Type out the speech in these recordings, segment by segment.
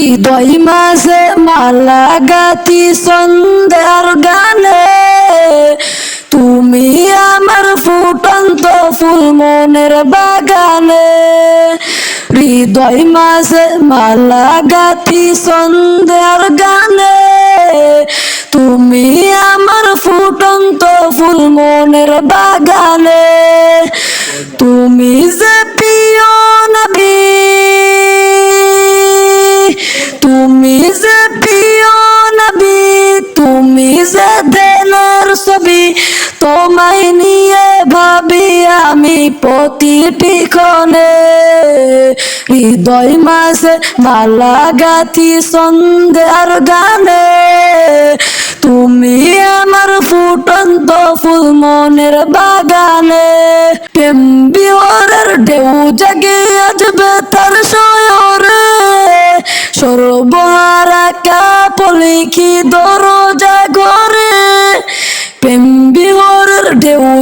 হৃদয় মাঝে মালা গাতি সন্ধ্যার গানে। তুমি আমার ফুটন্ত ফুল মনের বাগানে। হৃদয় মাঝে মালা গাতি সন্ধ্যার গানে। তুমি আমার ফুটন্ত ফুল মনের বাগানে। ছবি তোমায় নিয়ে ভাবি আমি প্রতিটি ক্ষণে। হৃদয় মাঝে মালা গাথি সন্ধ্যার গানে। তুমি আমার ফুটন্ত ফুল মনের বাগানে। প্রেম বিহরের ঢেউ জাগে আসবে তার শয়রে সর্বহারা কাপলিখি দরজা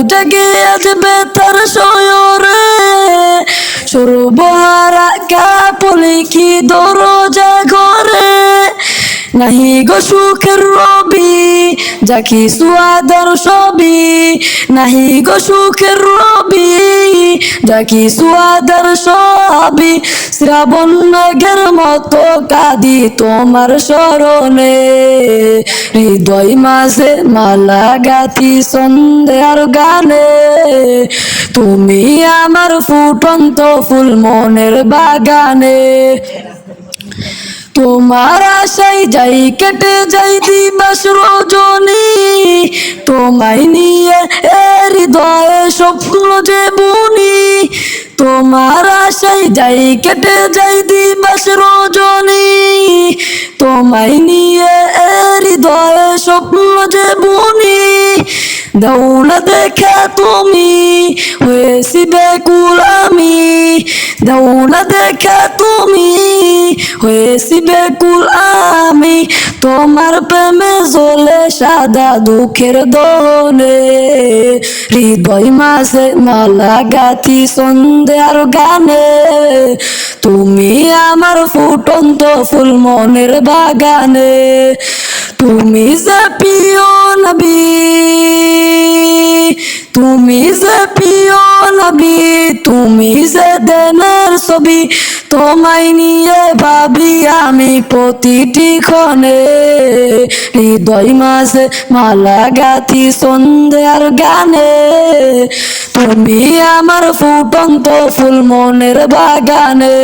জাগে আসবে তার শয়রে সর্বহারা কাপলিখি কি ঘরে নাহি গো সুখের রবি যাকি সুয়াদার ছবি? নাহি গো সুখের রবি যাকি সুয়াদার ছবি? শ্রাবণ মেঘের মতো কাঁদি তোমার স্মরণে, হৃদয় মাঝে মালা গাথি সন্ধ্যার গানে। তুমি আমার ফুটন্ত ফুল মনের বাগানে। তোমার আশাই যাই কেটে যাই দিবস রজনী। তোমায় নিয়ে এ হৃদয়ে স্বপ্ন যে বুনি। তোমার আশাই যাই কেটে যাই দিবস রজনী। তোমায় নিয়ে এ হৃদয়ে স্বপ্ন যে বুনি। দৌড় দেখে তুমি হয়েছি বেকুল আমি দৌড় দেখে তুমি হয়েছি বেকুল আমি তোমার প্রেমে জ্বলে সাদা দুঃখের দোনে হৃদয় মাঝে মালা গাথি সন্ধ্যার গানে। তুমি আমার ফুটন্ত ফুল মনের বাগানে। তুমি যে প্রিয় নবী, তুমি যে প্রিয় নবী তুমি যে দেনের ছবি, তোমায় নিয়ে ভাবি আমি প্রতিটি ক্ষণে। হৃদয় মাঝে মালা গাথি সন্ধ্যার গানে। তুমি আমার ফুটন্ত ফুল মনের বাগানে।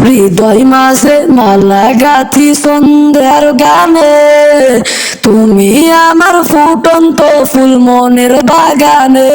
হৃদয় মাঝে মালা গাথি সন্ধ্যার গানে। তুমি আমার ফুটন্ত ফুল মনের বাগানে।